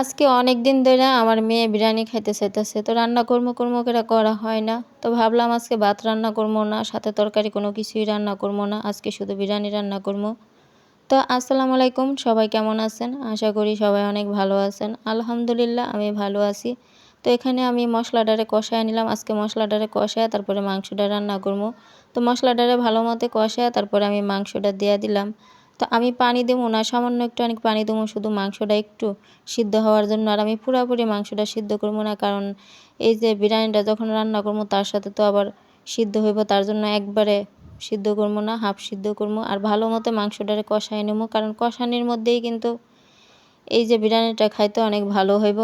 আজকে অনেক দিন ধরে আমার মেয়ে বিরিয়ানি খাইতে চাইতেছে, তো রান্না কর্ম কর্ম করে করা হয় না। তো ভাবলাম আজকে ভাত রান্না করব না, সাথে তরকারি কোনো কিছুই রান্না করব না, আজকে শুধু বিরিয়ানি রান্না করব। তো আসসালামু আলাইকুম, সবাই কেমন আছেন? আশা করি সবাই অনেক ভালো আছেন। আলহামদুলিল্লাহ, আমি ভালো আছি। তো এখানে আমি মশলাটারে কষায় নিলাম। আজকে মশলাটারে কষায় তারপরে মাংসটা রান্না করব। তো মশলাটারে ভালো মতো কষায় তারপরে আমি মাংসটা দিয়ে দিলাম। তো আমি পানি দেবো না, সামান্য একটু অনেক পানি দেবো, শুধু মাংসটা একটু সিদ্ধ হওয়ার জন্য। আর আমি পুরোপুরি মাংসটা সিদ্ধ করব না, কারণ এই যে বিরিয়ানিটা যখন রান্না করব তার সাথে তো আবার সিদ্ধ হইব, তার জন্য একবারে সিদ্ধ করব না, হাফ সিদ্ধ করব। আর ভালো মতো মাংসটারে কষাই নেব, কারণ কষানির মধ্যেই কিন্তু এই যে বিরিয়ানিটা খাইতে অনেক ভালো হইব।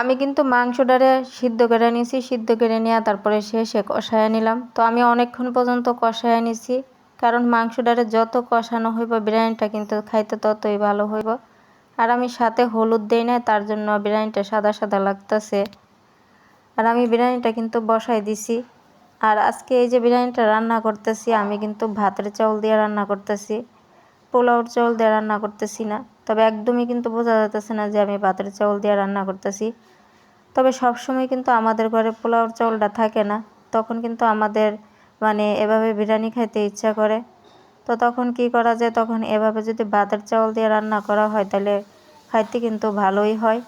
আমি কিন্তু মাংসটারে সিদ্ধ করে নিয়েছি, সিদ্ধ করে নেওয়া তারপরে শেষে কষায় নিলাম। তো আমি অনেকক্ষণ পর্যন্ত কষায় নিছি কারণ মাংসটারে যত কষানো হইব বিরিয়ানিটা কিন্তু খাইতে ততই ভালো হইব। আর আমি সাথে হলুদ দিই না তার জন্য বিরিয়ানিটা সাদা সাদা লাগতেছে। আর আমি বিরিয়ানিটা কিন্তু বসাই দিছি। আর আজকে এই যে বিরিয়ানিটা রান্না করতেছি, আমি কিন্তু ভাতের চাউল দিয়ে রান্না করতেছি। পোলাওর চাউল দিয়ে রান্না করতেছি না। তবে একদমই কিন্তু বোঝা যাচ্ছে না যে আমি ভাতের চাউল দিয়ে রান্না করতেছি। তবে সব সময় কিন্তু আমাদের ঘরে পোলাওর চাউলটা থাকে না। তখন কিন্তু আমাদের মানে এভাবে বিরিয়ানি খাইতে ইচ্ছা করে। তো তখন কি করা যায়? তখন এভাবে যদি ভাতের চাউল দিয়ে রান্না করা হয়, তাহলে খাইতে কিন্তু ভালোই হয়।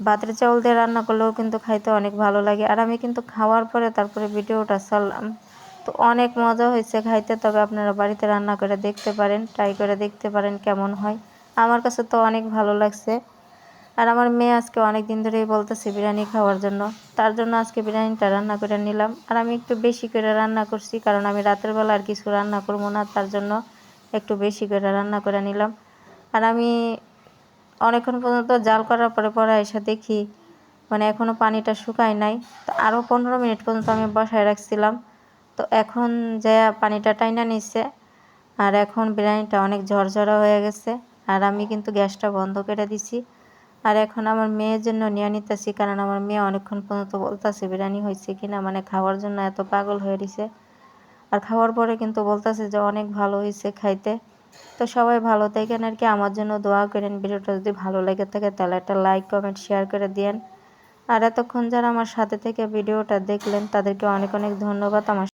ভাতের চাউল দিয়ে রান্না করলেও কিন্তু খাইতে অনেক ভালো লাগে। আর আমি কিন্তু খাওয়ার পরে তারপরে ভিডিওটা ছাড়লাম। তো অনেক মজা হয়েছে খাইতে, তবে আপনারা বাড়িতে রান্না করে দেখতে পারেন ট্রাই করে দেখতে পারেন কেমন হয়। আমার কাছে তো অনেক ভালো লাগছে। আর আমার মেয়ে আজকে অনেক দিন ধরেই বলতেছে বিরিয়ানি খাওয়ার জন্য। তার জন্য আজকে বিরিয়ানিটা রান্না করে নিলাম। আর আমি একটু বেশি করে রান্না করছি, কারণ আমি রাতের বেলা আর কিছু রান্না করব না, তার জন্য একটু বেশি করে রান্না করে নিলাম। আর আমি অনেকক্ষণ পর্যন্ত জাল করার পরে পরে এসে দেখি মানে এখনও পানিটা শুকায় নাই। তো আরও পনেরো মিনিট পর্যন্ত আমি বসায় রাখছিলাম। তো এখন যে পানিটা টাইনা নিচ্ছে আর এখন বিরিয়ানিটা অনেক ঝরঝরা হয়ে গেছে, আর আমি কিন্তু গ্যাসটা বন্ধ করে দিছি। আর এখন আমার মেয়ের জন্য নিয়ে নিতেছি, কারণ আমার মেয়ে অনেকক্ষণ পর্যন্ত বলতেছে বিরিয়ানি হয়েছে কিনা মানে খাওয়ার জন্য এত পাগল হয়ে দিছে। আর খাওয়ার পরে কিন্তু বলতেছে যে অনেক ভালো হয়েছে খাইতে। তো সবাই ভালো থাকেন আর কি, আমার জন্য দোয়া করেন, ভিডিওটা যদি ভালো লেগে থাকে তাহলে একটা লাইক, কমেন্ট, শেয়ার করে দিয়েন। আর এতক্ষণ যারা আমার সাথে থেকে ভিডিওটা দেখলেন তাদেরকে অনেক অনেক ধন্যবাদ, আমার